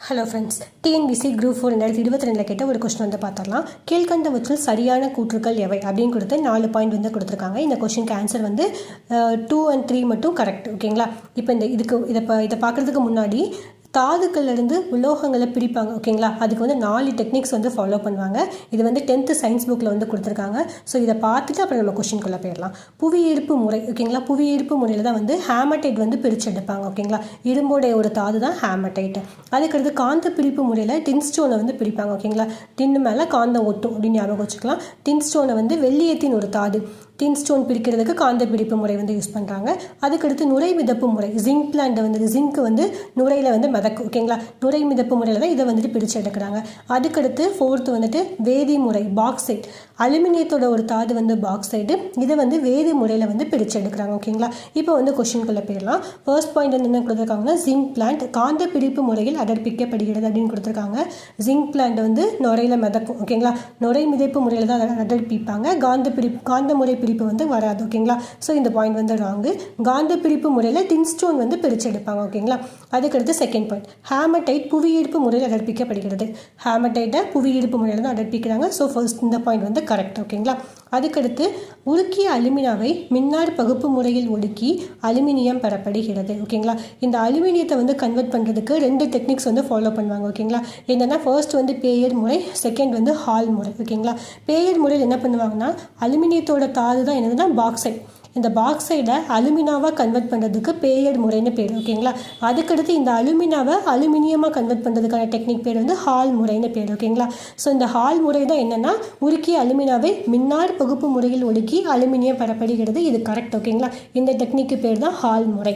Hello friends TNPSC group four ரெண்டாயிரத்தி இருபத்தி ரெண்டில் கேட்ட ஒரு கொஸ்டின் வந்து பார்த்துடலாம் கீழ்கண்டவற்றில் சரியான கூற்றுக்கள் எவை அப்படின்னு கொடுத்து நாலு பாயிண்ட் வந்து கொடுத்துருக்காங்க. இந்த கொஸ்டினுக்கு ஆன்சர் வந்து டூ அண்ட் த்ரீ மட்டும் கரெக்ட் ஓகேங்களா இப்போ இந்த இதுக்கு இதை இதை பார்க்குறதுக்கு முன்னாடி தாதுக்கள்லேருந்து உலோகங்களை பிரிப்பாங்க ஓகேங்களா? அதுக்கு வந்து நாலு டெக்னிக்ஸ் வந்து ஃபாலோ பண்ணுவாங்க. இது வந்து டென்த்து சயின்ஸ் புக்கில் வந்து கொடுத்துருக்காங்க. ஸோ இதை பார்த்துட்டு அப்புறம் நம்ம கொஷின்குள்ளே போயிடலாம். புவியீர்ப்பு முறை ஓகேங்களா? புவியீர்ப்பு முறையில் தான் வந்து ஹேமடைட் வந்து பிரித்து எடுப்பாங்க ஓகேங்களா? இரும்போடைய ஒரு தாது தான் ஹேமடைட் அதுக்கடுத்து காந்த பிரிப்பு முறையில் டின் ஸ்டோனை வந்து பிரிப்பாங்க ஓகேங்களா? டின்னு மேலே காந்தம் ஒட்டும் அப்படின்னு ஞாபகம் வச்சுக்கலாம். டின் ஸ்டோனை வந்து வெள்ளியத்தின் ஒரு தாது. டின் ஸ்டோன் பிடிக்கிறதுக்கு காந்த பிடிப்பு முறை வந்து யூஸ் பண்ணுறாங்க அதுக்கடுத்து நுரை மிதப்பு முறை ஜிங்க் பிளான்ட் வந்து ஜிங்க் வந்து நுரையில் வந்து மிதக்கும் ஓகேங்களா நுரை மிதப்பு முறையில் தான் இதை வந்துட்டு பிடிச்சு எடுக்கிறாங்க. அதுக்கடுத்து ஃபோர்த்து வந்துட்டு வேதி முறை பாக்ஸைட் அலுமினியத்தோட ஒரு தாது வந்து பாக்ஸைடு இதை வந்து வேதி முறையில் வந்து பிடிச்சு எடுக்கிறாங்க ஓகேங்களா இப்போ வந்து கொஷின்குள்ளே போயிடலாம். ஃபர்ஸ்ட் பாயிண்ட் வந்து என்ன கொடுத்துருக்காங்கன்னா ஜிங்க் பிளான்ட் காந்த பிடிப்பு முறையில் அடர்ப்பிக்கப்படுகிறது அப்படின்னு கொடுத்துருக்காங்க. ஜிங்க் பிளான்ட் வந்து நுரையில் மிதக்கும் ஓகேங்களா நுரை மிதப்பு முறையில் தான் அடர்ப்பிப்பாங்க. காந்த பிடிப்பு காந்த முறை பிரிப்பு வந்து வராது ஓகேங்களா ஸோ இந்த பாயிண்ட் வந்து ராங்கு காந்த பிரிப்பு முறையில் தின் ஸ்டோன் வந்து பிரித்து எடுப்பாங்க ஓகேங்களா அதுக்கடுத்து செகண்ட் பாயிண்ட் ஹேமடைட் புவியீர்ப்பு முறையில் அடர்ப்பிக்கப்படுகிறது. ஹேமடைட்டை புவியீர்ப்பு முறையில் தான் அடர்ப்பிக்கிறாங்க. ஸோ ஃபர்ஸ்ட் இந்த பாயிண்ட் வந்து கரெக்ட் ஓகேங்களா அதுக்கடுத்து உருக்கிய அலுமினாவை மின்னார் பகுப்பு முறையில் ஒடுக்கி அலுமினியம் பெறப்படுகிறது ஓகேங்களா இந்த அலுமினியத்தை வந்து கன்வெர்ட் பண்ணுறதுக்கு ரெண்டு டெக்னிக்ஸ் வந்து ஃபாலோ பண்ணுவாங்க ஓகேங்களா என்னென்னா ஃபர்ஸ்ட் வந்து பேயர் முறை செகண்ட் வந்து ஹால் முறை ஓகேங்களா பேயர் முறையில் என்ன பண்ணுவாங்கன்னா அலுமினியத்தோட தாது தான் என்னதுன்னா பாக்ஸைட் இந்த பாக்சைடை அலுமினாவாக கன்வெர்ட் பண்ணுறதுக்கு பேயட் முறைன்னு பேர் ஓகேங்களா? அதுக்கடுத்து இந்த அலுமினாவை அலுமினியமாக கன்வெர்ட் பண்ணுறதுக்கான டெக்னிக் பேர் வந்து ஹால் முறைன்னு பேர் ஓகேங்களா? ஸோ இந்த ஹால் முறை தான் என்னென்னா உருக்கி அலுமினாவை மின்னார் பகுப்பு முறையில் ஒடுக்கி அலுமினியம் பெறப்படுகிறது. இது கரெக்ட் ஓகேங்களா? இந்த டெக்னிக்கு பேர் தான் ஹால் முறை.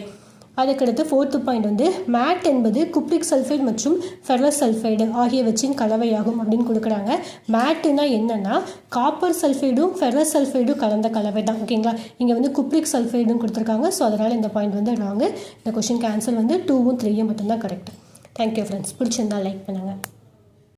அதுக்கடுத்து ஃபோர்த்து பாயிண்ட் வந்து மேட் என்பது குப்ரிக் சல்ஃபைடு மற்றும் ஃபெரஸ் சல்ஃபைடு ஆகியவற்றின் கலவையாகும் அப்படின்னு கொடுக்குறாங்க. மேட்டுனா என்னென்னா காப்பர் சல்ஃபைடும் ஃபெர்ரஸ் சல்ஃபைடும் கலந்த கலவை தான் ஓகேங்களா இங்கே வந்து குப்ரிக் சல்ஃபைடும் கொடுத்துருக்காங்க. ஸோ அதனால் இந்த பாயிண்ட் வந்து ராங்கு இந்த கொஷின் கேன்சல் வந்து டூவும் த்ரீயும் மட்டும்தான் கரெக்ட் தேங்க்யூ ஃப்ரெண்ட்ஸ் பிடிச்சிருந்தா லைக் பண்ணுங்கள்